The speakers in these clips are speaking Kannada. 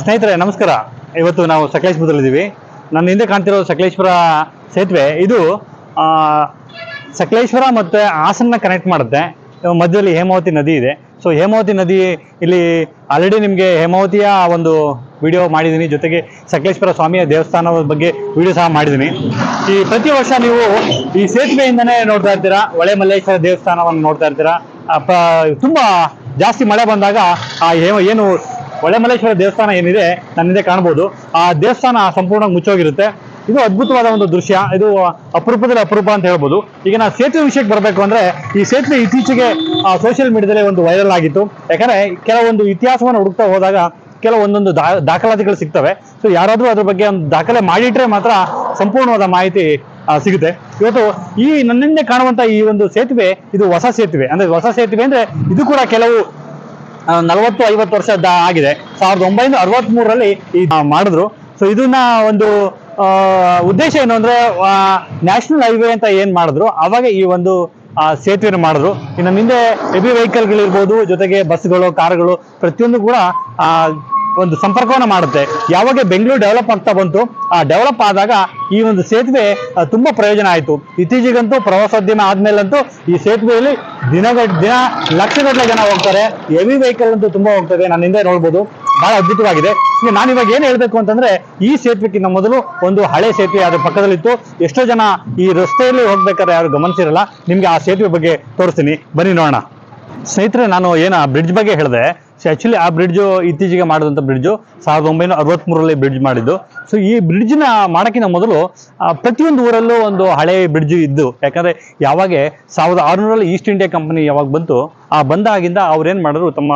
ಸ್ನೇಹಿತರೆ, ನಮಸ್ಕಾರ. ಇವತ್ತು ನಾವು ಸಕಲೇಶ್ಪುರದಲ್ಲಿದ್ದೀವಿ. ನನ್ನ ಹಿಂದೆ ಕಾಣ್ತಿರೋ ಸಕಲೇಶ್ವರ ಸೇತುವೆ. ಇದು ಸಕಲೇಶ್ವರ ಮತ್ತು ಹಾಸನ ಕನೆಕ್ಟ್ ಮಾಡುತ್ತೆ. ಮಧ್ಯದಲ್ಲಿ ಹೇಮಾವತಿ ನದಿ ಇದೆ. ಸೊ ಹೇಮಾವತಿ ನದಿ ಇಲ್ಲಿ ಆಲ್ರೆಡಿ ನಿಮಗೆ ಹೇಮಾವತಿಯ ಒಂದು ವಿಡಿಯೋ ಮಾಡಿದ್ದೀನಿ ಜೊತೆಗೆ ಸಕಲೇಶ್ವರ ಸ್ವಾಮಿಯ ದೇವಸ್ಥಾನದ ಬಗ್ಗೆ ವಿಡಿಯೋ ಸಹ ಮಾಡಿದ್ದೀನಿ ಈ ಪ್ರತಿ ವರ್ಷ ನೀವು ಈ ಸೇತುವೆಯಿಂದನೇ ನೋಡ್ತಾ ಇರ್ತೀರಾ? ಹೊಳೆ ಮಲ್ಲೇಶ್ವರ ದೇವಸ್ಥಾನವನ್ನು ನೋಡ್ತಾ ಇರ್ತೀರಾ? ತುಂಬ ಜಾಸ್ತಿ ಮಳೆ ಬಂದಾಗ ಆ ಹೇಮ, ಏನು ಹೊಳೆಮಲ್ಲೇಶ್ವರ ದೇವಸ್ಥಾನ ಏನಿದೆ ನನ್ನಿಂದ ಕಾಣ್ಬೋದು. ಆ ದೇವಸ್ಥಾನ ಸಂಪೂರ್ಣ ಮುಚ್ಚೋಗಿರುತ್ತೆ. ಇದು ಅದ್ಭುತವಾದ ಒಂದು ದೃಶ್ಯ. ಇದು ಅಪರೂಪದಲ್ಲಿ ಅಪರೂಪ ಅಂತ ಹೇಳ್ಬೋದು. ಈಗ ನಾ ಸೇತುವೆ ವಿಷಯಕ್ಕೆ ಬರಬೇಕು ಅಂದ್ರೆ ಈ ಸೇತುವೆ ಇತ್ತೀಚೆಗೆ ಸೋಷಿಯಲ್ ಮೀಡಿಯಾದಲ್ಲಿ ಒಂದು ವೈರಲ್ ಆಗಿತ್ತು. ಯಾಕಂದ್ರೆ ಕೆಲವೊಂದು ಇತಿಹಾಸವನ್ನು ಹುಡುಕ್ತಾ ಹೋದಾಗ ಕೆಲವೊಂದೊಂದು ದಾಖಲಾತಿಗಳು ಸಿಗ್ತವೆ. ಸೊ ಯಾರಾದರೂ ಅದ್ರ ಬಗ್ಗೆ ಒಂದು ದಾಖಲೆ ಮಾಡಿಟ್ರೆ ಮಾತ್ರ ಸಂಪೂರ್ಣವಾದ ಮಾಹಿತಿ ಸಿಗುತ್ತೆ. ಇವತ್ತು ಈ ನನ್ನಿಂದ ಕಾಣುವಂತ ಈ ಒಂದು ಸೇತುವೆ, ಇದು ಹೊಸ ಸೇತುವೆ. ಅಂದ್ರೆ ಹೊಸ ಸೇತುವೆ ಅಂದ್ರೆ ಇದು ಕೂಡ ಕೆಲವು ನಲವತ್ತು, ಐವತ್ತು ವರ್ಷದ ಆಗಿದೆ. ಸಾವಿರದ ಒಂಬೈನೂರ ಅರವತ್ತ್ ಮೂರರಲ್ಲಿ ಈ ಮಾಡಿದ್ರು. ಸೊ ಇದನ್ನ ಒಂದು ಉದ್ದೇಶ ಏನು ಅಂದ್ರೆ ನ್ಯಾಷನಲ್ ಹೈವೇ ಅಂತ ಏನ್ ಮಾಡಿದ್ರು ಅವಾಗ ಈ ಒಂದು ಸೇತುವೆ ಮಾಡಿದ್ರು. ಇನ್ನು ಹಿಂದೆ ಹೆವಿ ವೆಹಿಕಲ್ಗಳಿರ್ಬೋದು ಜೊತೆಗೆ ಬಸ್ಗಳು ಕಾರ್ಗಳು ಪ್ರತಿಯೊಂದು ಕೂಡ ಆ, ಒಂದು ಸಂಪರ್ಕವನ್ನು ಮಾಡುತ್ತೆ. ಯಾವಾಗ ಬೆಂಗಳೂರು ಡೆವಲಪ್ ಆಗ್ತಾ ಬಂತು ಆ ಡೆವಲಪ್ ಆದಾಗ ಈ ಒಂದು ಸೇತುವೆ ತುಂಬಾ ಪ್ರಯೋಜನ ಆಯಿತು. ಇತ್ತೀಚೆಗಂತೂ ಪ್ರವಾಸೋದ್ಯಮ ಆದ್ಮೇಲಂತೂ ಈ ಸೇತುವೆಯಲ್ಲಿ ದಿನಗಟ್ ದಿನ ಲಕ್ಷಗಟ್ಟಲೆ ಜನ ಹೋಗ್ತಾರೆ. ಹೆವಿ ವೆಹಿಕಲ್ ಅಂತೂ ತುಂಬಾ ಹೋಗ್ತದೆ ನಾನು ಹಿಂದೆ ನೋಡ್ಬೋದು. ಬಹಳ ಅದ್ಭುತವಾಗಿದೆ. ನಾನು ಇವಾಗ ಏನ್ ಹೇಳ್ಬೇಕು ಅಂತಂದ್ರೆ, ಈ ಸೇತುವೆಕ್ಕಿಂತ ಮೊದಲು ಒಂದು ಹಳೆ ಸೇತುವೆ ಅದ್ರ ಪಕ್ಕದಲ್ಲಿತ್ತು. ಎಷ್ಟೋ ಜನ ಈ ರಸ್ತೆಯಲ್ಲಿ ಹೋಗ್ಬೇಕಾದ್ರೆ ಯಾರು ಗಮನಿಸಿರಲ್ಲ. ನಿಮ್ಗೆ ಆ ಸೇತುವೆ ಬಗ್ಗೆ ತೋರಿಸ್ತೀನಿ. ಬನ್ನಿ ನೋಡೋಣ. ಸ್ನೇಹಿತರೆ, ನಾನು ಏನ ಬ್ರಿಡ್ಜ್ ಬಗ್ಗೆ ಹೇಳಿದೆ. ಸೊ ಆಕ್ಚುಲಿ ಆ ಬ್ರಿಡ್ಜ್ ಇತ್ತೀಚೆಗೆ ಮಾಡಿದಂಥ ಬ್ರಿಡ್ಜ್ ಸಾವಿರದ ಒಂಬೈನೂರ ಅರವತ್ತ್ಮೂರರಲ್ಲಿ ಬ್ರಿಡ್ಜ್ ಮಾಡಿದ್ದು. ಸೊ ಈ ಬ್ರಿಡ್ಜ್ನ ಮಾಡೋಕ್ಕಿಂತ ಮೊದಲು ಪ್ರತಿಯೊಂದು ಊರಲ್ಲೂ ಒಂದು ಹಳೆ ಬ್ರಿಡ್ಜ್ ಇದ್ದು. ಯಾಕಂದ್ರೆ ಯಾವಾಗ ಸಾವಿರದ ಆರುನೂರಲ್ಲಿ ಈಸ್ಟ್ ಇಂಡಿಯಾ ಕಂಪನಿ ಯಾವಾಗ ಬಂತು, ಆ ಬಂದಾಗಿಂದ ಅವ್ರೇನು ಮಾಡಿದ್ರು, ತಮ್ಮ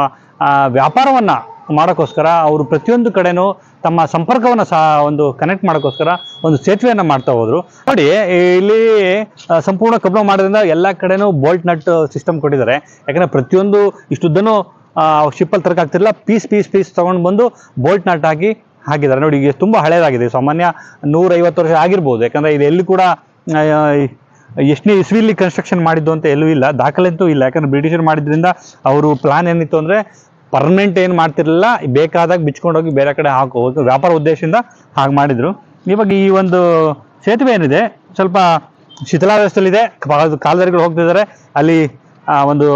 ವ್ಯಾಪಾರವನ್ನ ಮಾಡೋಕ್ಕೋಸ್ಕರ ಅವರು ಪ್ರತಿಯೊಂದು ಕಡೆನೂ ತಮ್ಮ ಸಂಪರ್ಕವನ್ನು ಸಹ ಒಂದು ಕನೆಕ್ಟ್ ಮಾಡೋಕ್ಕೋಸ್ಕರ ಒಂದು ಸೇತುವೆಯನ್ನು ಮಾಡ್ತಾ ಹೋದ್ರು. ನೋಡಿ, ಇಲ್ಲಿ ಸಂಪೂರ್ಣ ಕಬ್ಬಳ ಮಾಡೋದ್ರಿಂದ ಎಲ್ಲ ಕಡೆನೂ ಬೋಲ್ಟ್ ನಟ್ ಸಿಸ್ಟಮ್ ಕೊಟ್ಟಿದ್ದಾರೆ. ಯಾಕಂದ್ರೆ ಪ್ರತಿಯೊಂದು ಇಷ್ಟುದ್ದನ್ನು ಶಿಪ್ಪಲ್ಲಿ ತರಕಾಗ್ತಿರಲ್ಲ ಪೀಸ್ ಪೀಸ್ ಪೀಸ್ ತಗೊಂಡು ಬಂದು ಬೋಲ್ಟ್ ನಟ್ ಹಾಕಿ ಹಾಕಿದ್ದಾರೆ. ನೋಡಿ, ಈಗ ತುಂಬಾ ಹಳೆಯದಾಗಿದೆ ಸಾಮಾನ್ಯ ನೂರೈವತ್ತು ವರ್ಷ ಆಗಿರ್ಬೋದು. ಯಾಕಂದ್ರೆ ಇದು ಎಲ್ಲಿ ಕೂಡ ಎಷ್ಟನೇ ಇಸ್ವಿಲಿ ಕನ್ಸ್ಟ್ರಕ್ಷನ್ ಮಾಡಿದ್ದು ಅಂತ ಎಲ್ಲೂ ಇಲ್ಲ. ದಾಖಲೆ ಅಂತೂ ಇಲ್ಲ. ಯಾಕಂದ್ರೆ ಬ್ರಿಟಿಷರು ಮಾಡಿದ್ರಿಂದ ಅವರು ಪ್ಲಾನ್ ಏನಿತ್ತು ಅಂದ್ರೆ ಪರ್ಮನೆಂಟ್ ಏನು ಮಾಡ್ತಿರ್ಲಿಲ್ಲ, ಬೇಕಾದಾಗ ಬಿಚ್ಕೊಂಡೋಗಿ ಬೇರೆ ಕಡೆ ಹಾಕೋದು ವ್ಯಾಪಾರ ಉದ್ದೇಶದಿಂದ ಹಾಗೆ ಮಾಡಿದ್ರು. ಇವಾಗ ಈ ಒಂದು ಸೇತುವೆ ಏನಿದೆ, ಸ್ವಲ್ಪ ಶಿಥಿಲಾವಸ್ಥೆಯಲ್ಲಿದೆ ಕಾಲದರಿಗಳು ಹೋಗ್ತಾ ಹೋಗ್ತಿದ್ದಾರೆ ಅಲ್ಲಿ ಒಂದು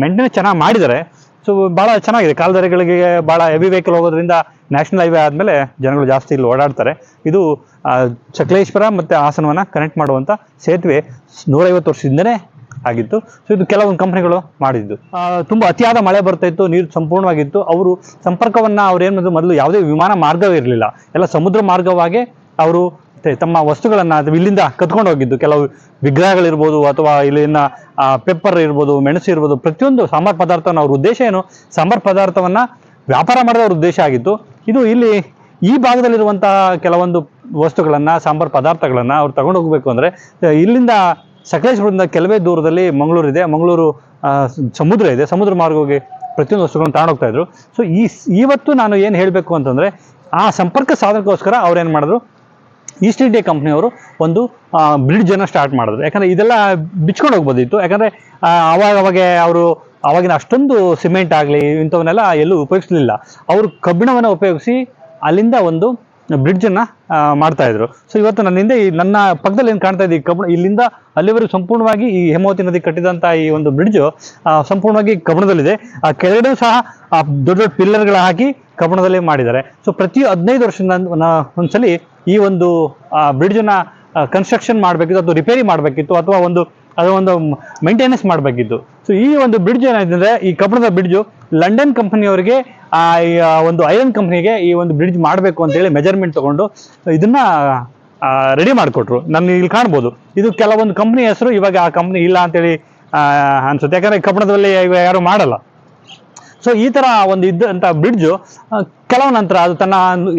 ಮೇಂಟೆನೆನ್ಸ್ ಚೆನ್ನಾಗಿ ಮಾಡಿದ್ದಾರೆ. ಸೊ ಭಾಳ ಚೆನ್ನಾಗಿದೆ. ಕಾಲ್ದಾರಿಗಳಿಗೆ ಭಾಳ ಹೆವಿ ವೆಹಿಕಲ್ ಹೋಗೋದ್ರಿಂದ ನ್ಯಾಷನಲ್ ಹೈವೇ ಆದಮೇಲೆ ಜನಗಳು ಜಾಸ್ತಿ ಇಲ್ಲಿ ಓಡಾಡ್ತಾರೆ. ಇದು ಚಕ್ಲೇಶ್ವರ ಮತ್ತೆ ಹಾಸನವನ್ನು ಕನೆಕ್ಟ್ ಮಾಡುವಂಥ ಸೇತುವೆ ನೂರೈವತ್ತು ವರ್ಷದಿಂದನೇ ಆಗಿತ್ತು. ಸೊ ಇದು ಕೆಲವೊಂದು ಕಂಪನಿಗಳು ಮಾಡಿದ್ದು. ತುಂಬಾ ಅತಿಯಾದ ಮಳೆ ಬರ್ತಾ ಇತ್ತು, ನೀರು ಸಂಪೂರ್ಣವಾಗಿತ್ತು. ಅವರು ಸಂಪರ್ಕವನ್ನ ಅವ್ರು ಏನ್ ಮಾಡಿದ್ರು? ಮೊದಲು ಯಾವುದೇ ವಿಮಾನ ಮಾರ್ಗವೇ ಇರಲಿಲ್ಲ. ಎಲ್ಲ ಸಮುದ್ರ ಮಾರ್ಗವಾಗಿ ಅವರು ತಮ್ಮ ವಸ್ತುಗಳನ್ನ ಇಲ್ಲಿಂದ ಕತ್ಕೊಂಡು ಹೋಗಿದ್ದು. ಕೆಲವು ವಿಗ್ರಹಗಳಿರ್ಬೋದು ಅಥವಾ ಇಲ್ಲಿನ ಪೆಪ್ಪರ್ ಇರ್ಬೋದು, ಮೆಣಸು ಇರ್ಬೋದು, ಪ್ರತಿಯೊಂದು ಸಾಂಬಾರ್ ಪದಾರ್ಥವನ್ನು ಅವ್ರ ಉದ್ದೇಶ ಏನು? ಸಾಂಬಾರ್ ಪದಾರ್ಥವನ್ನ ವ್ಯಾಪಾರ ಮಾಡೋದ್ರ ಅವ್ರ ಉದ್ದೇಶ ಆಗಿತ್ತು. ಇದು ಇಲ್ಲಿ ಈ ಭಾಗದಲ್ಲಿರುವಂತಹ ಕೆಲವೊಂದು ವಸ್ತುಗಳನ್ನ, ಸಾಂಬಾರ್ ಪದಾರ್ಥಗಳನ್ನ ಅವ್ರು ತಗೊಂಡು ಹೋಗ್ಬೇಕು ಅಂದ್ರೆ ಇಲ್ಲಿಂದ ಸಕಲೇಶ್ವರದಿಂದ ಕೆಲವೇ ದೂರದಲ್ಲಿ ಮಂಗಳೂರು ಇದೆ ಮಂಗಳೂರು ಸಮುದ್ರ ಇದೆ. ಸಮುದ್ರ ಮಾರ್ಗ ಹೋಗಿ ಪ್ರತಿಯೊಂದು ವಸ್ತುಗಳನ್ನು ತಗೊಂಡು ಹೋಗ್ತಾ ಇದ್ರು. ಸೊ ಈ ಇವತ್ತು ನಾನು ಏನು ಹೇಳಬೇಕು ಅಂತಂದರೆ, ಆ ಸಂಪರ್ಕ ಸಾಧನಕ್ಕೋಸ್ಕರ ಅವ್ರು ಏನು ಮಾಡಿದ್ರು? ಈಸ್ಟ್ ಇಂಡಿಯಾ ಕಂಪ್ನಿಯವರು ಒಂದು ಬ್ರಿಡ್ಜ್ ಅನ್ನ ಸ್ಟಾರ್ಟ್ ಮಾಡಿದ್ರು. ಯಾಕಂದರೆ ಇದೆಲ್ಲ ಬಿಚ್ಕೊಂಡು ಹೋಗ್ಬೋದಿತ್ತು. ಯಾಕಂದರೆ ಅವಾಗ ಅವಾಗ ಅವರು, ಅವಾಗಿನ ಅಷ್ಟೊಂದು ಸಿಮೆಂಟ್ ಆಗಲಿ ಇಂಥವನ್ನೆಲ್ಲ ಎಲ್ಲೂ ಉಪಯೋಗಿಸಲಿಲ್ಲ. ಅವರು ಕಬ್ಬಿಣವನ್ನು ಉಪಯೋಗಿಸಿ ಅಲ್ಲಿಂದ ಒಂದು ಬ್ರಿಡ್ಜ್ ಅನ್ನ ಆ, ಮಾಡ್ತಾ ಇದ್ರು. ಸೊ ಇವತ್ತು ನನ್ನ ಈ ನನ್ನ ಪಕ್ಕದಲ್ಲಿ ಏನು ಕಾಣ್ತಾ ಇದೆ ಈ ಕಬ್ಬಣ ಇಲ್ಲಿಂದ ಅಲ್ಲಿವರೆಗೂ ಸಂಪೂರ್ಣವಾಗಿ ಈ ಹೇಮಾವತಿ ನದಿ ಕಟ್ಟಿದಂತ ಈ ಒಂದು ಬ್ರಿಡ್ಜ್ ಸಂಪೂರ್ಣವಾಗಿ ಕಬ್ಬಣದಲ್ಲಿದೆ. ಆ ಕೆಳಗಡೆ ಸಹ ಆ ದೊಡ್ಡ ದೊಡ್ಡ ಪಿಲ್ಲರ್ಗಳ ಹಾಕಿ ಕಬ್ಬಣದಲ್ಲಿ ಮಾಡಿದ್ದಾರೆ. ಸೊ ಪ್ರತಿ ಹದಿನೈದು ವರ್ಷದಿಂದ ಒಂದ್ಸಲಿ ಈ ಒಂದು ಬ್ರಿಡ್ಜ್ ಅನ್ನ ಕನ್ಸ್ಟ್ರಕ್ಷನ್ ಮಾಡಬೇಕಿತ್ತು ಅಥವಾ ರಿಪೇರಿ ಮಾಡಬೇಕಿತ್ತು ಅಥವಾ ಒಂದು ಅದು ಒಂದು ಮೇಂಟೆನೆನ್ಸ್ ಮಾಡಬೇಕಿತ್ತು. ಸೊ ಈ ಒಂದು ಬ್ರಿಡ್ಜ್ ಏನಾಯ್ತಂದ್ರೆ ಈ ಕಬ್ಬಣದ ಬ್ರಿಡ್ಜು ಲಂಡನ್ ಕಂಪನಿಯವರಿಗೆ ಆ ಒಂದು ಐರನ್ ಕಂಪ್ನಿಗೆ ಈ ಒಂದು ಬ್ರಿಡ್ಜ್ ಮಾಡಬೇಕು ಅಂತೇಳಿ ಮೆಜರ್ಮೆಂಟ್ ತಗೊಂಡು ಇದನ್ನ ರೆಡಿ ಮಾಡಿಕೊಟ್ರು. ನಾನು ಇಲ್ಲಿ ಕಾಣ್ಬೋದು. ಇದು ಕೆಲವೊಂದು ಕಂಪ್ನಿ ಹೆಸರು, ಇವಾಗ ಆ ಕಂಪ್ನಿ ಇಲ್ಲ ಅಂತೇಳಿ ಅನ್ಸುತ್ತೆ. ಯಾಕಂದ್ರೆ ಕಬ್ಬಣದಲ್ಲಿ ಯಾರು ಮಾಡಲ್ಲ. ಸೊ ಈ ತರ ಒಂದು ಇದ್ದಂಥ ಬ್ರಿಡ್ಜು ಕೆಲವು ನಂತರ ಅದು ತನ್ನ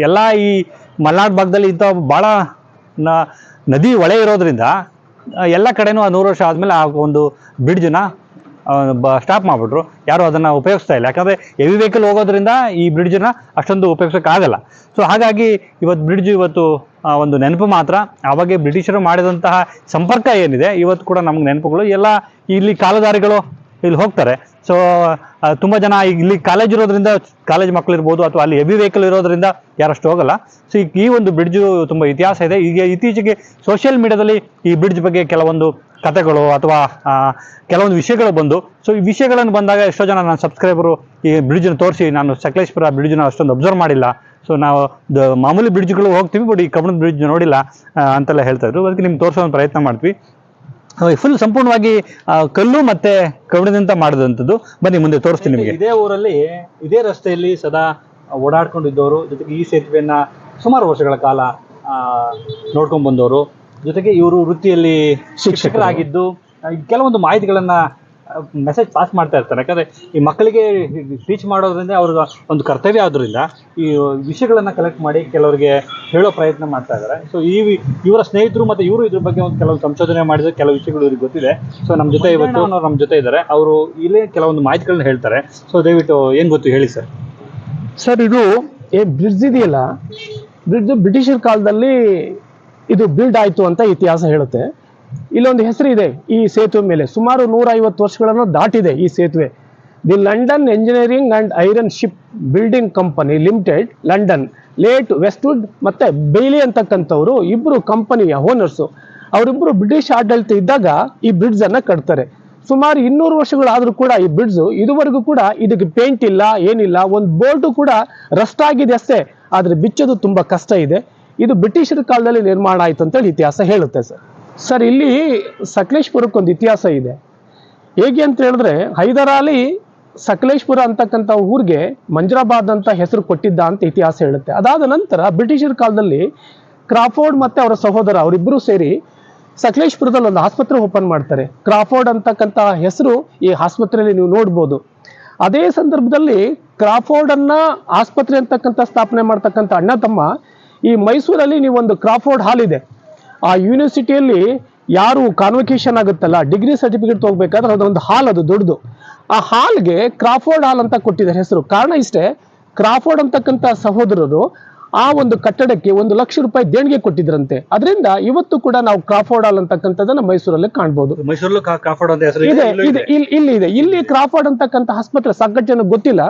ಎಲ್ಲ ಈ ಮಲೆನಾಡು ಭಾಗದಲ್ಲಿ ಇಂಥ ಭಾಳ ನದಿ ಒಳೆ ಇರೋದ್ರಿಂದ ಎಲ್ಲ ಕಡೆನೂ ಆ ನೂರು ವರ್ಷ ಆದಮೇಲೆ ಆ ಒಂದು ಬ್ರಿಡ್ಜನ್ನ ಸ್ಟಾಪ್ ಮಾಡಿಬಿಟ್ರು. ಯಾರು ಅದನ್ನು ಉಪಯೋಗಿಸ್ತಾ ಇಲ್ಲ. ಯಾಕಂದರೆ ಹೆವಿ ವೆಹಿಕಲ್ ಹೋಗೋದ್ರಿಂದ ಈ ಬ್ರಿಡ್ಜನ್ನ ಅಷ್ಟೊಂದು ಉಪಯೋಗಿಸೋಕ್ಕಾಗಲ್ಲ ಸೊ ಹಾಗಾಗಿ ಇವತ್ತು ಬ್ರಿಡ್ಜ್ ಇವತ್ತು ಒಂದು ನೆನಪು ಮಾತ್ರ. ಆವಾಗ ಬ್ರಿಟಿಷರು ಮಾಡಿದಂತಹ ಸಂಪರ್ಕ ಏನಿದೆ, ಇವತ್ತು ಕೂಡ ನಮ್ಗೆ ನೆನಪುಗಳು ಎಲ್ಲ ಇಲ್ಲಿ ಕಾಲುದಾರಿಗಳು ಇಲ್ಲಿ ಹೋಗ್ತಾರೆ. ಸೊ ತುಂಬ ಜನ ಇಲ್ಲಿ ಕಾಲೇಜ್ ಇರೋದ್ರಿಂದ ಕಾಲೇಜ್ ಮಕ್ಕಳು ಇರ್ಬೋದು ಅಥವಾ ಅಲ್ಲಿ ಹೆವಿ ವೆಹಿಕಲ್ ಇರೋದ್ರಿಂದ ಯಾರಷ್ಟು ಹೋಗಲ್ಲ. ಸೊ ಈ- ಒಂದು ಬ್ರಿಡ್ಜು ತುಂಬ ಇತಿಹಾಸ ಇದೆ. ಈಗ ಇತ್ತೀಚೆಗೆ ಸೋಷಿಯಲ್ ಮೀಡಿಯಾದಲ್ಲಿ ಈ ಬ್ರಿಡ್ಜ್ ಬಗ್ಗೆ ಕೆಲವೊಂದು ಕಥೆಗಳು ಅಥವಾ ಕೆಲವೊಂದು ವಿಷಯಗಳು ಬಂದು ಸೊ ಈ ವಿಷಯಗಳನ್ನು ಬಂದಾಗ ಎಷ್ಟೋ ಜನ ನನ್ನ ಸಬ್ಸ್ಕ್ರೈಬರು ಈ ಬ್ರಿಡ್ಜನ್ನು ತೋರಿಸಿ, ನಾನು ಸಕಲೇಶ್ಪುರ ಬ್ರಿಡ್ಜ್ನ ಅಷ್ಟೊಂದು ಅಬ್ಸರ್ವ್ ಮಾಡಿಲ್ಲ. ಸೊ ನಾವು ಮಾಮೂಲಿ ಬ್ರಿಡ್ಜ್ಗಳು ಹೋಗ್ತೀವಿ ಬಟ್ ಈ ಕಬ್ಬಣದ ಬ್ರಿಡ್ಜ್ ನೋಡಿಲ್ಲ ಅಂತೆಲ್ಲ ಹೇಳ್ತಾ ಇದ್ರು. ಅದಕ್ಕೆ ನಿಮ್ಗೆ ತೋರಿಸೋ ಪ್ರಯತ್ನ ಮಾಡ್ತೀವಿ. ಫುಲ್ ಸಂಪೂರ್ಣವಾಗಿ ಕಲ್ಲು ಮತ್ತೆ ಕಬ್ಬಿಣದಿಂದ ಮಾಡಿದಂಥದ್ದು. ಬನ್ನಿ ಮುಂದೆ ತೋರಿಸ್ತೀನಿ ನಿಮಗೆ. ಇದೇ ಊರಲ್ಲಿ ಇದೇ ರಸ್ತೆಯಲ್ಲಿ ಸದಾ ಓಡಾಡ್ಕೊಂಡಿದ್ದವರು ಜೊತೆಗೆ ಈ ಸೇತುವೆಯನ್ನ ಸುಮಾರು ವರ್ಷಗಳ ಕಾಲ ನೋಡ್ಕೊಂಡ್ ಬಂದವರು ಜೊತೆಗೆ ಇವರು ವೃತ್ತಿಯಲ್ಲಿ ಶಿಕ್ಷಕರಾಗಿದ್ದು ಕೆಲವೊಂದು ಮಾಹಿತಿಗಳನ್ನ ಮೆಸೇಜ್ ಪಾಸ್ ಮಾಡ್ತಾ ಇರ್ತಾರೆ ಯಾಕಂದ್ರೆ ಈ ಮಕ್ಕಳಿಗೆ ಟೀಚ್ ಮಾಡೋದ್ರಿಂದ ಅವ್ರಿಗೆ ಒಂದು ಕರ್ತವ್ಯ ಆದ್ರಿಂದ ಈ ವಿಷಯಗಳನ್ನ ಕಲೆಕ್ಟ್ ಮಾಡಿ ಕೆಲವರಿಗೆ ಹೇಳೋ ಪ್ರಯತ್ನ ಮಾಡ್ತಾ ಇದ್ದಾರೆ. ಸೊ ಈ ಇವರ ಸ್ನೇಹಿತರು ಮತ್ತೆ ಇವರು ಇದ್ರ ಬಗ್ಗೆ ಒಂದು ಕೆಲವೊಂದು ಸಂಶೋಧನೆ ಮಾಡಿದ ಕೆಲವು ವಿಷಯಗಳು ಇವ್ರಿಗೆ ಗೊತ್ತಿದೆ. ಸೊ ನಮ್ಮ ಜೊತೆ ಇವತ್ತು ನಮ್ಮ ಜೊತೆ ಇದ್ದಾರೆ. ಅವರು ಇಲ್ಲೇ ಕೆಲವೊಂದು ಮಾಹಿತಿಗಳನ್ನ ಹೇಳ್ತಾರೆ. ಸೊ ದಯವಿಟ್ಟು ಏನ್ ಗೊತ್ತು ಹೇಳಿ ಸರ್. ಸರ್ ಇದು ಏ ಬ್ರಿಡ್ಜ್ ಇದೆಯಲ್ಲ? ಬ್ರಿಡ್ಜ್ ಬ್ರಿಟಿಷರ್ ಕಾಲದಲ್ಲಿ ಇದು ಬಿಲ್ಡ್ ಆಯ್ತು ಅಂತ ಇತಿಹಾಸ ಹೇಳುತ್ತೆ. ಇಲ್ಲೊಂದು ಹೆಸರು ಇದೆ ಈ ಸೇತುವೆ ಮೇಲೆ. ಸುಮಾರು ನೂರ ಐವತ್ತು ವರ್ಷಗಳನ್ನು ದಾಟಿದೆ ಈ ಸೇತುವೆ. The London engineering and iron ship building company limited, London. Late Westwood ಮತ್ತೆ ಬೇಲಿ ಅಂತಕ್ಕಂಥವ್ರು ಇಬ್ಬರು ಕಂಪನಿಯ ಓನರ್ಸು. ಅವರಿಬ್ಬರು ಬ್ರಿಟಿಷ್ ಆಡಳಿತ ಇದ್ದಾಗ ಈ ಬ್ರಿಡ್ಜ್ ಅನ್ನ ಕಟ್ತಾರೆ. ಸುಮಾರು ಇನ್ನೂರು ವರ್ಷಗಳಾದ್ರೂ ಕೂಡ ಈ ಬ್ರಿಡ್ಜ್ ಇದುವರೆಗೂ ಕೂಡ ಇದಕ್ಕೆ ಪೇಂಟ್ ಇಲ್ಲ, ಏನಿಲ್ಲ, ಒಂದು ಬೋರ್ಡು ಕೂಡ ರಸ್ಟ್ ಆಗಿದೆ ಅಷ್ಟೇ. ಆದ್ರೆ ಬಿಚ್ಚೋದು ತುಂಬಾ ಕಷ್ಟ ಇದೆ. ಇದು ಬ್ರಿಟಿಷರ ಕಾಲದಲ್ಲಿ ನಿರ್ಮಾಣ ಆಯ್ತು ಅಂತೇಳಿ ಇತಿಹಾಸ ಹೇಳುತ್ತೆ ಸರ್. ಸರ್, ಇಲ್ಲಿ ಸಕಲೇಶ್ಪುರಕ್ಕೊಂದು ಇತಿಹಾಸ ಇದೆ. ಹೇಗೆ ಅಂತ ಹೇಳಿದ್ರೆ ಹೈದರಾಲಿ ಸಕಲೇಶ್ಪುರ ಅಂತಕ್ಕಂಥ ಊರಿಗೆ ಮಂಜರಾಬಾದ್ ಅಂತ ಹೆಸರು ಕೊಟ್ಟಿದ್ದ ಅಂತ ಇತಿಹಾಸ ಹೇಳುತ್ತೆ. ಅದಾದ ನಂತರ ಬ್ರಿಟಿಷರ ಕಾಲದಲ್ಲಿ ಕ್ರಾಫೋರ್ಡ್ ಮತ್ತೆ ಅವರ ಸಹೋದರ ಅವರಿಬ್ಬರು ಸೇರಿ ಸಕಲೇಶ್ಪುರದಲ್ಲಿ ಒಂದು ಆಸ್ಪತ್ರೆ ಓಪನ್ ಮಾಡ್ತಾರೆ. ಕ್ರಾಫೋರ್ಡ್ ಅಂತಕ್ಕಂಥ ಹೆಸರು ಈ ಆಸ್ಪತ್ರೆಯಲ್ಲಿ ನೀವು ನೋಡ್ಬೋದು. ಅದೇ ಸಂದರ್ಭದಲ್ಲಿ ಕ್ರಾಫೋರ್ಡ್ ಅನ್ನ ಆಸ್ಪತ್ರೆ ಅಂತಕ್ಕಂಥ ಸ್ಥಾಪನೆ ಮಾಡ್ತಕ್ಕಂಥ ಅಣ್ಣ ತಮ್ಮ ಈ ಮೈಸೂರಲ್ಲಿ ನೀವು ಒಂದು ಕ್ರಾಫೋರ್ಡ್ ಹಾಲ್ ಇದೆ. ಆ ಯೂನಿವರ್ಸಿಟಿಯಲ್ಲಿ ಯಾರು ಕಾನ್ವೊಕೇಶನ್ ಆಗುತ್ತಲ್ಲ ಡಿಗ್ರಿ ಸರ್ಟಿಫಿಕೇಟ್ ತಗೋಬೇಕಾದ್ರೆ ಅದೊಂದು ಹಾಲ್ ಅದು ದೊಡ್ಡದು. ಆ ಹಾಲ್ಗೆ ಕ್ರಾಫೋರ್ಡ್ ಹಾಲ್ ಅಂತ ಕೊಟ್ಟಿದ್ದಾರೆ ಹೆಸರು. ಕಾರಣ ಇಷ್ಟೇ ಕ್ರಾಫೋರ್ಡ್ ಅಂತಕ್ಕಂಥ ಸಹೋದರರು ಆ ಒಂದು ಕಟ್ಟಡಕ್ಕೆ ಒಂದು ಲಕ್ಷ ರೂಪಾಯಿ ದೇಣಿಗೆ ಕೊಟ್ಟಿದ್ರಂತೆ. ಅದರಿಂದ ಇವತ್ತು ಕೂಡ ನಾವು ಕ್ರಾಫೋರ್ಡ್ ಹಾಲ್ ಅಂತಕ್ಕಂಥದ್ದನ್ನ ಮೈಸೂರಲ್ಲಿ ಕಾಣ್ಬೋದು. ಮೈಸೂರಲ್ಲೂ ಕ್ರಾಫೋರ್ಡ್ ಅಂತ ಹೆಸರು ಇದೆ ಇಲ್ಲಿ ಇದೆ ಇಲ್ಲಿ ಕ್ರಾಫೋರ್ಡ್ ಅಂತಕ್ಕಂಥ ಆಸ್ಪತ್ರೆ ಸಾಕಷ್ಟು ಜನಕ್ಕೆ ಗೊತ್ತಿಲ್ಲ.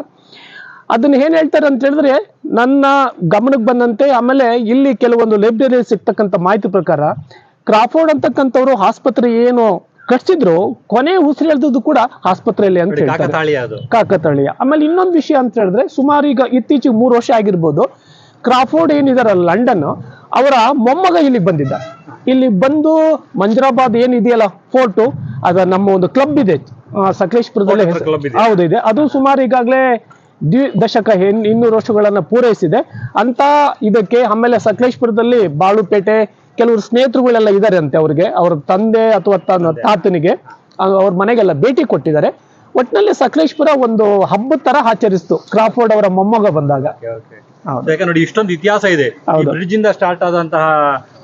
ಅದನ್ನ ಏನ್ ಹೇಳ್ತಾರೆ ಅಂತ ಹೇಳಿದ್ರೆ ನನ್ನ ಗಮನಕ್ಕೆ ಬಂದಂತೆ ಆಮೇಲೆ ಇಲ್ಲಿ ಕೆಲವೊಂದು ಲೈಬ್ರರಿ ಸಿಗ್ತಕ್ಕಂಥ ಮಾಹಿತಿ ಪ್ರಕಾರ ಕ್ರಾಫೋರ್ಡ್ ಅಂತಕ್ಕಂಥವ್ರು ಆಸ್ಪತ್ರೆ ಏನು ಕಟ್ಸಿದ್ರು ಕೊನೆ ಉಸಿರೆಳ್ದದ್ದು ಕೂಡ ಆಸ್ಪತ್ರೆಯಲ್ಲಿ ಅಂತ ಹೇಳ್ತಾರೆ. ಕಾಕತಾಳಿಯ ಆಮೇಲೆ ಇನ್ನೊಂದು ವಿಷಯ ಅಂತ ಹೇಳಿದ್ರೆ ಸುಮಾರು ಈಗ ಇತ್ತೀಚೆಗೆ ಮೂರು ವರ್ಷ ಆಗಿರ್ಬೋದು ಕ್ರಾಫೋರ್ಡ್ ಏನಿದಾರ ಲಂಡನ್ ಅವರ ಮೊಮ್ಮಗ ಇಲ್ಲಿ ಬಂದಿದ್ದ. ಇಲ್ಲಿ ಬಂದು ಮಂಜರಾಬಾದ್ ಏನಿದೆಯಲ್ಲ ಫೋರ್ಟು ಅದ ನಮ್ಮ ಒಂದು ಕ್ಲಬ್ ಇದೆ. ಸಕಲೇಶ್ಪುರದಲ್ಲಿ. ಹೌದು ಇದೆ. ಅದು ಸುಮಾರು ಈಗಾಗಲೇ ದ್ವಿದಶಕ ದಶಕ ಇನ್ನೂರು ವರ್ಷಗಳನ್ನ ಪೂರೈಸಿದೆ. ಅಂತ ಇದಕ್ಕೆ ಆಮೇಲೆ ಸಕಲೇಶ್ಪುರದಲ್ಲಿ ಬಾಳುಪೇಟೆ ಕೆಲವರು ಸ್ನೇಹಿತರುಗಳೆಲ್ಲ ಇದ್ದಾರೆ ಅಂತೆ ಅವ್ರಿಗೆ. ಅವ್ರ ತಂದೆ ಅಥವಾ ತಾತನಿಗೆ ಅವ್ರ ಮನೆಗೆಲ್ಲ ಭೇಟಿ ಕೊಟ್ಟಿದ್ದಾರೆ. ಒಟ್ಟಿನಲ್ಲಿ ಸಕಲೇಶ್ಪುರ ಒಂದು ಹಬ್ಬ ತರ ಆಚರಿಸ್ತು. ಕ್ರಾಫೋರ್ಡ್ ಅವರ ಮೊಮ್ಮಗ ಬಂದಾಗ. ಹೌದು. ಯಾಕಂದ್ರೆ ನೋಡಿ ಇಷ್ಟೊಂದು ಇತಿಹಾಸ ಇದೆ. ಹೌದು. ಬ್ರಿಡ್ಜ್ ಇಂದ ಸ್ಟಾರ್ಟ್ ಆದಂತಹ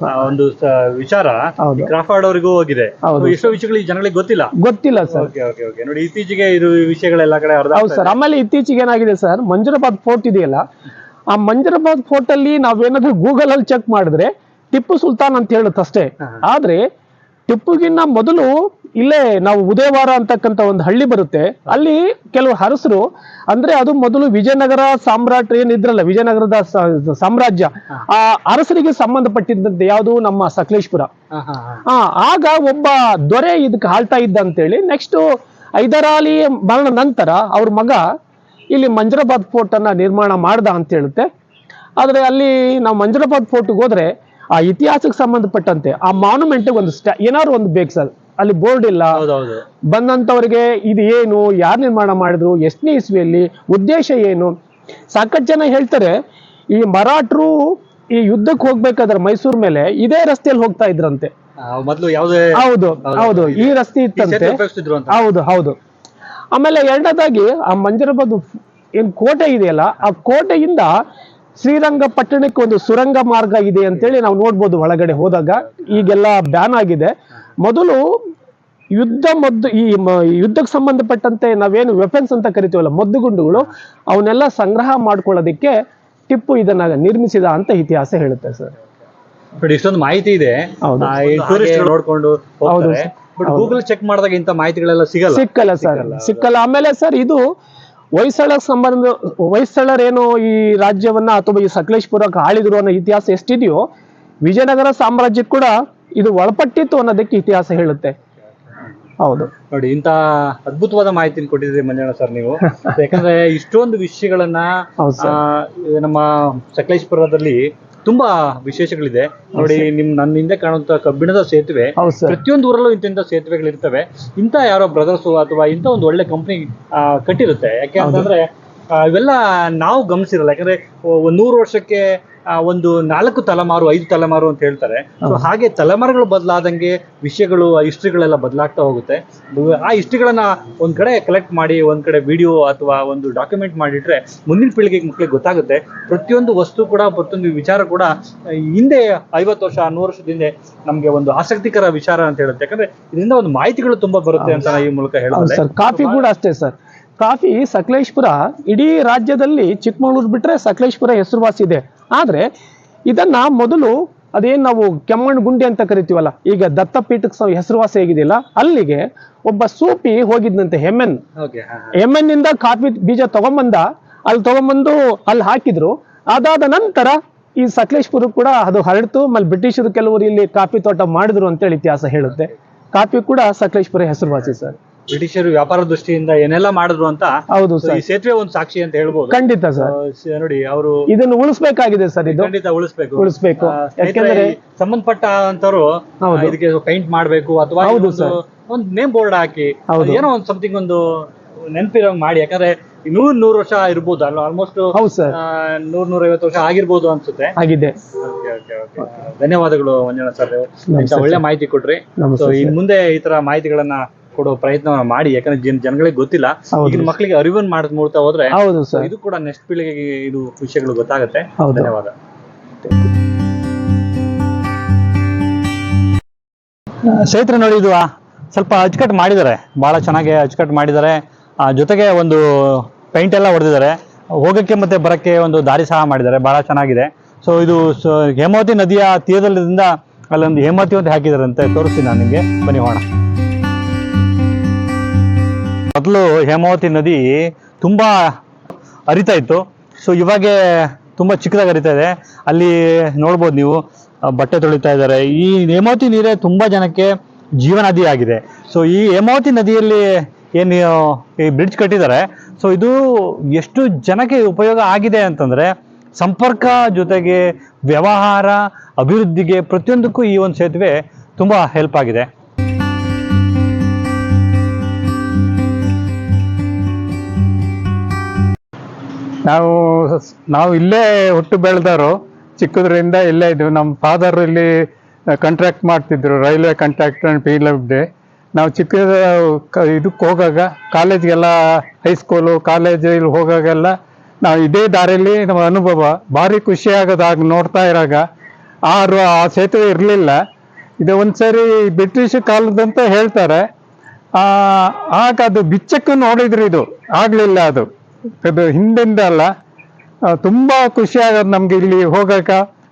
ಆ, ಒಂದು ಸ- ವಿಚಾರ ಹೌದು. ಕ್ರಾಫರ್ಡ್ ಅವರಿಗೂ ಹೋಗಿದೆ. ಹೌದು. ಎಷ್ಟೋ ವಿಷಯಗಳು ಈ ಜನಗಳಿಗೆ ಗೊತ್ತಿಲ್ಲ. ಗೊತ್ತಿಲ್ಲ ಸರ್ ಓಕೆ ಓಕೆ ಓಕೆ ನೋಡಿ ಇತ್ತೀಚೆಗೆ ಇದು ವಿಷಯಗಳೆಲ್ಲ ಕಡೆ ಹರಿದಾಡ್ತಾ ಹೌದು ಸರ್ ಆಮೇಲೆ ಇತ್ತೀಚೆಗೆ ಏನಾಗಿದೆ ಸರ್ ಮಂಜುರಬಾದ್ ಫೋರ್ಟ್ ಇದೆಯಲ್ಲ? ಆ ಮಂಜುರಬಾದ್ ಫೋರ್ಟ್ ಅಲ್ಲಿ ನಾವೇನಾದ್ರೂ ಗೂಗಲ್ ಅಲ್ಲಿ ಚೆಕ್ ಮಾಡಿದ್ರೆ ಟಿಪ್ಪು ಸುಲ್ತಾನ್ ಅಂತ ಹೇಳುತ್ತೆ ಅಷ್ಟೇ ಆದ್ರೆ ಟಿಪ್ಪುಗಿನ್ನ ಮೊದಲು ಇಲ್ಲೇ ನಾವು ಉದಯವಾರ ಅಂತಕ್ಕಂಥ ಒಂದು ಹಳ್ಳಿ ಬರುತ್ತೆ. ಅಲ್ಲಿ ಕೆಲವು ಹರಸರು ಅಂದ್ರೆ ಅದು ಮೊದಲು ವಿಜಯನಗರ ಸಾಮ್ರಾಟ್ ಏನಿದ್ರಲ್ಲ ವಿಜಯನಗರದ ಸಾಮ್ರಾಜ್ಯ ಆ ಅರಸರಿಗೆ ಸಂಬಂಧಪಟ್ಟಿದ್ದಂತೆ ಯಾವುದು ನಮ್ಮ ಸಕಲೇಶ್ಪುರ. ಆ ಆಗ ಒಬ್ಬ ದೊರೆ ಇದಕ್ಕೆ ಆಳ್ತಾ ಇದ್ದ ಅಂತೇಳಿ ನೆಕ್ಸ್ಟ್ ಹೈದರಾಲಿ ಮರಣ ನಂತರ ಅವ್ರ ಮಗ ಇಲ್ಲಿ ಮಂಜರಾಬಾದ್ ಫೋರ್ಟ್ ಅನ್ನ ನಿರ್ಮಾಣ ಮಾಡ್ದ ಅಂತ ಹೇಳುತ್ತೆ. ಆದ್ರೆ ಅಲ್ಲಿ ನಾವು ಮಂಜರಾಬಾದ್ ಫೋರ್ಟ್ಗೆ ಹೋದ್ರೆ ಆ ಇತಿಹಾಸಕ್ಕೆ ಸಂಬಂಧಪಟ್ಟಂತೆ ಆ ಮಾನ್ಯುಮೆಂಟ್ ಒಂದು ಸ್ಟಾ ಏನಾದ್ರು ಒಂದು ಬೇಕು ಸರ್. ಅಲ್ಲಿ ಬೋರ್ಡ್ ಇಲ್ಲ. ಬಂದಂತವ್ರಿಗೆ ಇದು ಏನು ಯಾರು ನಿರ್ಮಾಣ ಮಾಡಿದ್ರು ಎಷ್ಟನೇ ಇಸ್ವಿಯಲ್ಲಿ ಉದ್ದೇಶ ಏನು? ಸಾಕಷ್ಟು ಜನ ಹೇಳ್ತಾರೆ ಈ ಮರಾಠರು ಈ ಯುದ್ಧಕ್ಕೆ ಹೋಗ್ಬೇಕಾದ್ರೆ ಮೈಸೂರ್ ಮೇಲೆ ಇದೇ ರಸ್ತೆಯಲ್ಲಿ ಹೋಗ್ತಾ ಇದ್ರಂತೆ. ಮೊದಲು ಯಾವುದೇ ಹೌದು ಹೌದು. ಈ ರಸ್ತೆ ಇತ್ತಂತೆ. ಹೌದು ಹೌದು. ಆಮೇಲೆ ಎರಡನೇದಾಗಿ ಆ ಮಂಜರಬಾದ್ ಏನ್ ಕೋಟೆ ಇದೆಯಲ್ಲ ಆ ಕೋಟೆಯಿಂದ ಶ್ರೀರಂಗಪಟ್ಟಣಕ್ಕೆ ಒಂದು ಸುರಂಗ ಮಾರ್ಗ ಇದೆ ಅಂತೇಳಿ ನಾವು ನೋಡ್ಬೋದು ಒಳಗಡೆ ಹೋದಾಗ. ಈಗೆಲ್ಲ ಬ್ಯಾನ್ ಆಗಿದೆ. ಮೊದಲು ಯುದ್ಧ ಮದ್ದು ಈ ಯುದ್ಧಕ್ಕೆ ಸಂಬಂಧಪಟ್ಟಂತೆ ನಾವೇನು ವೆಪನ್ಸ್ ಅಂತ ಕರಿತೀವಲ್ಲ ಮದ್ದುಗುಂಡುಗಳು ಅವನ್ನೆಲ್ಲ ಸಂಗ್ರಹ ಮಾಡ್ಕೊಳ್ಳೋದಕ್ಕೆ ಟಿಪ್ಪು ಇದನ್ನ ನಿರ್ಮಿಸಿದ ಅಂತ ಇತಿಹಾಸ ಹೇಳುತ್ತೆ ಸರ್. ಬಟ್ ಇಷ್ಟೊಂದು ಮಾಹಿತಿ ಇದೆ. ಹೌದು. ಟೂರಿಸ್ಟ್ ನೋಡ್ಕೊಂಡು ಬಟ್ ಗೂಗಲ್ ಚೆಕ್ ಮಾಡಿದಾಗ ಇಂಥ ಮಾಹಿತಿಗಳೆಲ್ಲ ಸಿಗಲ್ಲ. ಸಿಕ್ಕಲ್ಲ ಸರ್. ಸಿಕ್ಕಲ್ಲ ಆಮೇಲೆ ಸರ್ ಇದು ಹೊಯ್ಸಳ ಸಂಬಂಧ ಹೊಯ್ಸಳರೇನು ಈ ರಾಜ್ಯವನ್ನ ಅಥವಾ ಈ ಸಕಲೇಶ್ಪುರಕ್ಕೆ ಆಳಿದ್ರು ಅನ್ನೋ ಇತಿಹಾಸ ಎಷ್ಟಿದೆಯೋ ವಿಜಯನಗರ ಸಾಮ್ರಾಜ್ಯಕ್ಕೆ ಕೂಡ ಇದು ಒಳಪಟ್ಟಿತ್ತು ಅನ್ನೋದಕ್ಕೆ ಇತಿಹಾಸ ಹೇಳುತ್ತೆ. ಹೌದು. ನೋಡಿ ಇಂತ ಅದ್ಭುತವಾದ ಮಾಹಿತಿ ಕೊಟ್ಟಿದ್ರಿ ಮಂಜಣ್ಣ ಸರ್ ನೀವು. ಯಾಕಂದ್ರೆ ಇಷ್ಟೊಂದು ವಿಷಯಗಳನ್ನ ನಮ್ಮ ಸಕಲೇಶ್ಪುರದಲ್ಲಿ ತುಂಬಾ ವಿಶೇಷಗಳಿದೆ. ನೋಡಿ ನಿಮ್ ನನ್ನ ಹಿಂದೆ ಕಾಣುವಂತ ಕಬ್ಬಿಣದ ಸೇತುವೆ ಪ್ರತಿಯೊಂದು ಊರಲ್ಲೂ ಪ್ರತಿಯೊಂದು ಊರಲ್ಲೂ ಇಂತಿಂತ ಸೇತುವೆಗಳಿರ್ತವೆ. ಇಂತ ಯಾರೋ ಬ್ರದರ್ಸ್ ಅಥವಾ ಇಂತ ಒಂದು ಒಳ್ಳೆ ಕಂಪ್ನಿ ಕಟ್ಟಿರುತ್ತೆ. ಯಾಕೆ ಅಂತಂದ್ರೆ ಇವೆಲ್ಲ ನಾವು ಗಮನಿಸಿರಲ್ಲ. ಯಾಕಂದ್ರೆ ಒಂದ್ ನೂರು ವರ್ಷಕ್ಕೆ ಒಂದು ನಾಲ್ಕು ತಲೆಮಾರು ಐದು ತಲೆಮಾರು ಅಂತ ಹೇಳ್ತಾರೆ. ಸೊ ಹಾಗೆ ತಲೆಮಾರುಗಳು ಬದಲಾದಂಗೆ ವಿಷಯಗಳು ಹಿಸ್ಟ್ರಿಗಳೆಲ್ಲ ಬದಲಾಗ್ತಾ ಹೋಗುತ್ತೆ. ಆ ಹಿಸ್ಟ್ರಿಗಳನ್ನ ಒಂದ್ ಕಡೆ ಕಲೆಕ್ಟ್ ಮಾಡಿ ಒಂದ್ ಕಡೆ ವಿಡಿಯೋ ಅಥವಾ ಒಂದು ಡಾಕ್ಯುಮೆಂಟ್ ಮಾಡಿಟ್ರೆ ಮುಂದಿನ ಪೀಳಿಗೆಗೆ ಮಕ್ಕಳಿಗೆ ಗೊತ್ತಾಗುತ್ತೆ. ಪ್ರತಿಯೊಂದು ವಸ್ತು ಕೂಡ ಪ್ರತಿಯೊಂದು ವಿಚಾರ ಕೂಡ ಹಿಂದೆ ಐವತ್ತು ವರ್ಷ ನೂರು ವರ್ಷದ ಹಿಂದೆ ನಮ್ಗೆ ಒಂದು ಆಸಕ್ತಿಕರ ವಿಚಾರ ಅಂತ ಹೇಳುತ್ತೆ. ಯಾಕಂದ್ರೆ ಇದರಿಂದ ಒಂದು ಮಾಹಿತಿಗಳು ತುಂಬಾ ಬರುತ್ತೆ ಅಂತ ಈ ಮೂಲಕ ಸರ್. ಕಾಫಿ ಕೂಡ ಅಷ್ಟೇ ಸರ್. ಕಾಫಿ ಸಕಲೇಶ್ಪುರ ಇಡೀ ರಾಜ್ಯದಲ್ಲಿ ಚಿಕ್ಕಮಗಳೂರು ಬಿಟ್ರೆ ಸಕಲೇಶ್ಪುರ ಹೆಸರುವಾಸಿ ಇದೆ. ಆದ್ರೆ ಇದನ್ನ ಮೊದಲು ಅದೇನು ನಾವು ಕೆಮ್ಮಣ್ಣು ಗುಂಡಿ ಅಂತ ಕರಿತೀವಲ್ಲ ಈಗ ದತ್ತಪೀಠಕ್ಕೆ ಹೆಸರುವಾಸಿ ಆಗಿದೆಯಲ್ಲ ಅಲ್ಲಿಗೆ ಒಬ್ಬ ಸೂಪಿ ಹೋಗಿದ್ನಂತೆ ಹೆಮ್ಮೆನ್ ಹೆಮ್ಮೆನ್ನಿಂದ ಕಾಫಿ ಬೀಜ ತಗೊಂಬಂದ ಅಲ್ಲಿ ತಗೊಂಬಂದು ಅಲ್ಲಿ ಹಾಕಿದ್ರು. ಅದಾದ ನಂತರ ಈ ಸಕಲೇಶ್ಪುರ ಕೂಡ ಅದು ಹರಡ್ತು ಆಮೇಲೆ ಬ್ರಿಟಿಷರು ಕೆಲವರು ಇಲ್ಲಿ ಕಾಫಿ ತೋಟ ಮಾಡಿದ್ರು ಅಂತೇಳಿ ಇತಿಹಾಸ ಹೇಳುತ್ತೆ. ಕಾಫಿ ಕೂಡ ಸಕಲೇಶ್ಪುರ ಹೆಸರುವಾಸಿ ಸರ್. ಬ್ರಿಟಿಷರು ವ್ಯಾಪಾರ ದೃಷ್ಟಿಯಿಂದ ಏನೆಲ್ಲ ಮಾಡಿದ್ರು ಅಂತ ಹೌದು ಸರ್ ಈ ಸೇತುವೆ ಒಂದು ಸಾಕ್ಷಿ ಅಂತ ಹೇಳ್ಬೋದು. ಖಂಡಿತ ಸರ್. ಸ- ನೋಡಿ ಅವರು ಇದನ್ನು ಉಳಿಸ್ಬೇಕಾಗಿದೆ ಸರ್ ಇದು. ಖಂಡಿತ ಉಳಿಸ್ಬೇಕು. ಉಳಿಸ್ಬೇಕು. ಆ, ಸ್ನೇಹಿತರೆ, ಯಾಕೆಂದ್ರೆ ಈ ಅಂತವ್ರು ಹೌದು. ಇದಕ್ಕೆ ಪೈಂಟ್ ಮಾಡ್ಬೇಕು ಅಥವಾ ಹೌದು ಒಂದು ಒಂದು ನೇಮ್ ಬೋರ್ಡ್ ಹಾಕಿ ಹೌದು. ಏನೋ ಒಂದು ಸಮಥಿಂಗ್ ಒಂದು ನೆನಪಿರೋ ಮಾಡಿ. ಯಾಕಂದ್ರೆ ನೂರ್ ನೂರ್ ವರ್ಷ ಇರ್ಬೋದು. ಅಲ್ಲ ಆಲ್ಮೋಸ್ಟ್ ಹೌದು ಸರ್. ನೂರ್ ನೂರೈವತ್ತು ವರ್ಷ ಆಗಿರ್ಬೋದು ಅನ್ಸುತ್ತೆ. ಆಗಿದೆ. Okay, okay, okay. ಧನ್ಯವಾದಗಳು ಮಂಜಣ್ಣ ಸರ್. ಇಂಥ ನಮಸ್ತೆ ಒಳ್ಳೆ ಮಾಹಿತಿ ಕೊಟ್ರಿ. ನಮಸ್ತೆ ಸೊ ಇನ್ ಮುಂದೆ ಈ ತರ ಮಾಹಿತಿಗಳನ್ನ ಕೊಡೋ ಪ್ರಯತ್ನ ಮಾಡಿ ಯಾಕಂದ್ರೆ ಜನ ಜನಗಳಿಗೆ ಗೊತ್ತಿಲ್ಲ. ಈಗಿನ ಮಕ್ಕಳಿಗೆ ಅರಿವನ್ ಮಾಡ್ ಮೂಡ್ತಾ ಹೋದ್ರೆ ಹೌದು ಸರ್. ಇದು ಕೂಡ ನೆಕ್ಸ್ಟ್ ಪೀಳಿಗೆಗೆ ಇದು ವಿಷಯಗಳು ಗೊತ್ತಾಗುತ್ತೆ. ಧನ್ಯವಾದ. ಸ್ನೇಹಿತರೆ ನೋಡಿ ಇದು ಸ್ವಲ್ಪ ಅಚ್ಚುಕಟ್ಟು ಮಾಡಿದ್ದಾರೆ. ಬಹಳ ಚೆನ್ನಾಗಿ ಅಚ್ಚುಕಟ್ಟು ಮಾಡಿದ್ದಾರೆ. ಆ, ಜೊತೆಗೆ ಒಂದು ಪೈಂಟ್ ಎಲ್ಲ ಹೊಡೆದಿದ್ದಾರೆ. ಹೋಗಕ್ಕೆ ಮತ್ತೆ ಬರಕ್ಕೆ ಒಂದು ದಾರಿ ಸಹ ಮಾಡಿದ್ದಾರೆ. ಬಹಳ ಚೆನ್ನಾಗಿದೆ. ಸೊ ಇದು ಹೇಮಾವತಿ ನದಿಯ ತೀರದಲ್ಲಿಂದ ಅಲ್ಲೊಂದು ಹೇಮಾವತಿ ಅಂತ ಹಾಕಿದ್ದಾರೆ ಅಂತ ತೋರಿಸ್ತೀನಿ ನಾನು ನಿಮಗೆ. ಬನ್ನಿ ಹೋಗೋಣ. ಮೊದಲು ಹೇಮಾವತಿ ನದಿ ತುಂಬ ಹರಿತಾ ಇತ್ತು. ಸೊ ಇವಾಗ ತುಂಬ ಚಿಕ್ಕದಾಗಿ ಹರಿತಾ ಇದೆ. ಅಲ್ಲಿ ನೋಡ್ಬೋದು ನೀವು ಬಟ್ಟೆ ತೊಳಿತಾ ಇದ್ದಾರೆ. ಈ ಹೇಮಾವತಿ ನೀರೇ ತುಂಬ ಜನಕ್ಕೆ ಜೀವನದಿ ಆಗಿದೆ. ಸೊ ಈ ಹೇಮಾವತಿ ನದಿಯಲ್ಲಿ ಏನು ಈ ಬ್ರಿಡ್ಜ್ ಕಟ್ಟಿದ್ದಾರೆ. ಸೊ ಇದು ಎಷ್ಟು ಜನಕ್ಕೆ ಉಪಯೋಗ ಆಗಿದೆ ಅಂತಂದ್ರೆ, ಸಂಪರ್ಕ ಜೊತೆಗೆ ವ್ಯವಹಾರ, ಅಭಿವೃದ್ಧಿಗೆ ಪ್ರತಿಯೊಂದಕ್ಕೂ ಈ ಒಂದು ಸೇತುವೆ ತುಂಬ ಹೆಲ್ಪ್ ಆಗಿದೆ. ನಾವು ನಾವು ಇಲ್ಲೇ ಹುಟ್ಟು ಬೆಳೆದವರು, ಚಿಕ್ಕದ್ರಿಂದ ಇಲ್ಲೇ ಇದ್ವಿ. ನಮ್ಮ ಫಾದರ್ ಇಲ್ಲಿ ಕಾಂಟ್ರಾಕ್ಟ್ ಮಾಡ್ತಿದ್ರು ರೈಲ್ವೆ ಕಾಂಟ್ರಾಕ್ಟರ್ ಅಂಡ್ ಪಿ ಡೇ ನಾವು ಚಿಕ್ಕ ಇದಕ್ಕೆ ಹೋಗಾಗ, ಕಾಲೇಜ್ಗೆಲ್ಲ ಹೈಸ್ಕೂಲು ಕಾಲೇಜ್ ಇಲ್ಲಿ ಹೋಗಾಗೆಲ್ಲ ನಾವು ಇದೇ ದಾರಿಯಲ್ಲಿ ನಮ್ಮ ಅನುಭವ. ಭಾರಿ ಖುಷಿ ಆಗೋದಾಗ ಆಗ ನೋಡ್ತಾ ಇರಾಗ. ಆರು, ಆ ಸೇತುವೆ ಇರಲಿಲ್ಲ. ಇದು ಒಂದ್ಸರಿ ಬ್ರಿಟಿಷ್ ಕಾಲದಂತ ಹೇಳ್ತಾರೆ. ಆಗ ಅದು ಬಿಚ್ಚಕ್ಕೂ ನೋಡಿದ್ರು ಇದು. ಆಗಲಿಲ್ಲ ಅದು. ಅದು ಹಿಂದಿಂದ ಅಲ್ಲ. ತುಂಬ ಖುಷಿ ಆಗೋದು ನಮ್ಗೆ ಇಲ್ಲಿ ಹೋಗಾಕ.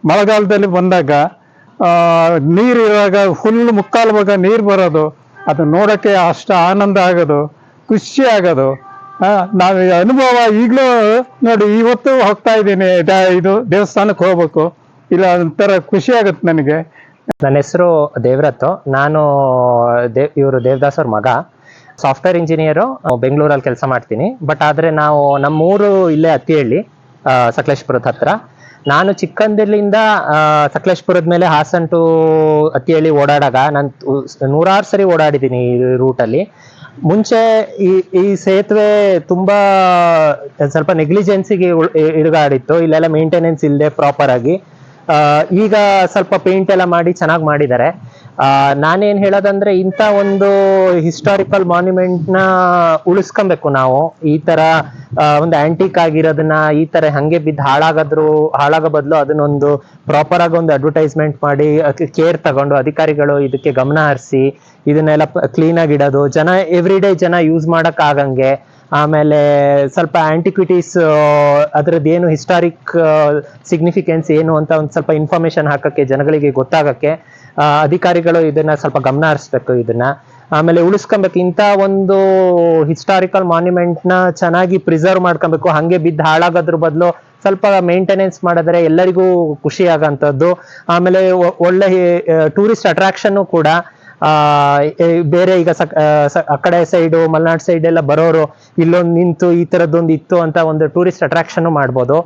ಮಳೆಗಾಲದಲ್ಲಿ ಬಂದಾಗ ನೀರು ಇರುವಾಗ ಫುಲ್ ಮುಕ್ಕಾಲು ಭಾಗ ನೀರು ಬರೋದು. ಅದು ನೋಡಕ್ಕೆ ಅಷ್ಟು ಆನಂದ ಆಗೋದು, ಖುಷಿ ಆಗೋದು. ನಾವು ಅನುಭವ ಈಗಲೂ ನೋಡಿ, ಇವತ್ತು ಹೋಗ್ತಾ ಇದ್ದೀನಿ. ಇದು ದೇವಸ್ಥಾನಕ್ಕೆ ಹೋಗ್ಬೇಕು. ಇಲ್ಲ, ಒಂಥರ ಖುಷಿ ಆಗುತ್ತೆ ನನಗೆ. ನನ್ನ ಹೆಸರು ದೇವ್ರತ್. ನಾನು ದೇವ್, ಇವರು ದೇವದಾಸ್ ಅವ್ರ ಮಗ. ಸಾಫ್ಟ್ವೇರ್ ಇಂಜಿನಿಯರು ಬೆಂಗಳೂರಲ್ಲಿ ಕೆಲಸ ಮಾಡ್ತೀನಿ. ಬಟ್ ಆದರೆ ನಾವು ನಮ್ಮೂರು ಇಲ್ಲೇ ಹತ್ತಿಹಳ್ಳಿ ಸಕಲೇಶ್ಪುರದ ಹತ್ರ. ನಾನು ಚಿಕ್ಕಂದಿರ್ಲಿಂದ ಸಕಲೇಶ್ಪುರದ ಮೇಲೆ ಹಾಸನ್ ಟು ಹತ್ತಿಹಳ್ಳಿ ಓಡಾಡಾಗ ನಾನು ನೂರಾರು ಸರಿ ಓಡಾಡಿದ್ದೀನಿ ಈ ರೂಟಲ್ಲಿ. ಮುಂಚೆ ಈ ಈ ಸೇತುವೆ ತುಂಬಾ ಸ್ವಲ್ಪ ನೆಗ್ಲಿಜೆನ್ಸಿಗೆ ಇಡುಗಾಡಿತ್ತು. ಇಲ್ಲೆಲ್ಲ ಮೇಂಟೆನೆನ್ಸ್ ಇಲ್ಲದೆ ಪ್ರಾಪರ್ ಆಗಿ. ಈಗ ಸ್ವಲ್ಪ ಪೇಂಟ್ ಎಲ್ಲ ಮಾಡಿ ಚೆನ್ನಾಗಿ ಮಾಡಿದ್ದಾರೆ. ಆ, ನಾನೇನ್ ಹೇಳೋದಂದ್ರೆ ಇಂಥ ಒಂದು ಹಿಸ್ಟಾರಿಕಲ್ ಮಾನ್ಯುಮೆಂಟ್ನ ಉಳಿಸ್ಕೊಬೇಕು ನಾವು. ಈ ತರ ಒಂದು ಆಂಟಿಕ್ ಆಗಿರೋದನ್ನ ಈ ತರ ಹಂಗೆ ಬಿದ್ದು ಹಾಳಾಗದ್ರು ಹಾಳಾಗೋ ಬದಲು ಅದನ್ನೊಂದು ಪ್ರಾಪರ್ ಆಗಿ ಒಂದು ಅಡ್ವರ್ಟೈಸ್ಮೆಂಟ್ ಮಾಡಿ ಕೇರ್ ತಗೊಂಡು ಅಧಿಕಾರಿಗಳು ಇದಕ್ಕೆ ಗಮನ ಹರಿಸಿ ಇದನ್ನೆಲ್ಲ ಕ್ಲೀನ್ ಆಗಿ ಇಡೋದು. ಜನ ಎವ್ರಿ ಡೇ ಜನ ಯೂಸ್ ಮಾಡಕ್ ಆಗಂಗೆ ಆಮೇಲೆ ಸ್ವಲ್ಪ ಆಂಟಿಕ್ವಿಟೀಸ್ ಏನು ಹಿಸ್ಟಾರಿಕ್ ಸಿಗ್ನಿಫಿಕೆನ್ಸ್ ಏನು ಅಂತ ಒಂದು ಸ್ವಲ್ಪ ಇನ್ಫಾರ್ಮೇಶನ್ ಹಾಕಕ್ಕೆ ಜನಗಳಿಗೆ ಗೊತ್ತಾಗಕ್ಕೆ ಅಧಿಕಾರಿಗಳು ಇದನ್ನ ಸ್ವಲ್ಪ ಗಮನ ಹರಿಸ್ಬೇಕು ಇದನ್ನ. ಆಮೇಲೆ ಉಳಿಸ್ಕೊಬೇಕು. ಇಂಥ ಒಂದು ಹಿಸ್ಟಾರಿಕಲ್ ಮಾನ್ಯುಮೆಂಟ್ನ ಚೆನ್ನಾಗಿ ಪ್ರಿಸರ್ವ್ ಮಾಡ್ಕೊಬೇಕು. ಹಂಗೆ ಬಿದ್ದು ಹಾಳಾಗೋದ್ರ ಬದಲು ಸ್ವಲ್ಪ ಮೇಂಟೆನೆನ್ಸ್ ಮಾಡಿದ್ರೆ ಎಲ್ಲರಿಗೂ ಖುಷಿ ಆಗಂತದ್ದು ಆಮೇಲೆ ಒಳ್ಳೆ ಟೂರಿಸ್ಟ್ ಅಟ್ರಾಕ್ಷನ್ ಕೂಡ ಬೇರೆ ಈಗ ಆ, ಆ ಕಡೆ ಸೈಡು ಮಲೆನಾಡು ಸೈಡ್ ಎಲ್ಲ ಬರೋರು ಇಲ್ಲೊಂದು ನಿಂತು ಈ ತರದೊಂದು ಇತ್ತು ಅಂತ ಒಂದು ಟೂರಿಸ್ಟ್ ಅಟ್ರಾಕ್ಷನ್ ಮಾಡ್ಬೋದು.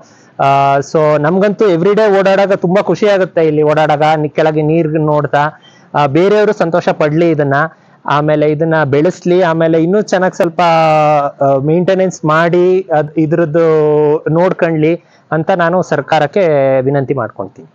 ಸೊ ನಮ್ಗಂತೂ ಎವ್ರಿ ಡೇ ಓಡಾಡಾಗ ತುಂಬಾ ಖುಷಿ ಆಗುತ್ತೆ ಇಲ್ಲಿ ಓಡಾಡಾಗ ನಿಕ್ಕೆಳಗೆ ಕೆಳಗೆ ನೀರ್ ನೋಡ್ತಾ ಆ, ಬೇರೆಯವರು ಸಂತೋಷ ಪಡ್ಲಿ ಇದನ್ನ ಆಮೇಲೆ ಇದನ್ನ ಬೆಳೆಸ್ಲಿ ಆಮೇಲೆ ಇನ್ನೂ ಚೆನ್ನಾಗಿ ಸ್ವಲ್ಪ ಮೇಂಟೆನೆನ್ಸ್ ಮಾಡಿ ಅದ್ ಇದ್ರದ್ದು ನೋಡ್ಕೊಂಡ್ಲಿ ಅಂತ ನಾನು ಸರ್ಕಾರಕ್ಕೆ ವಿನಂತಿ ಮಾಡ್ಕೊಂತೀನಿ.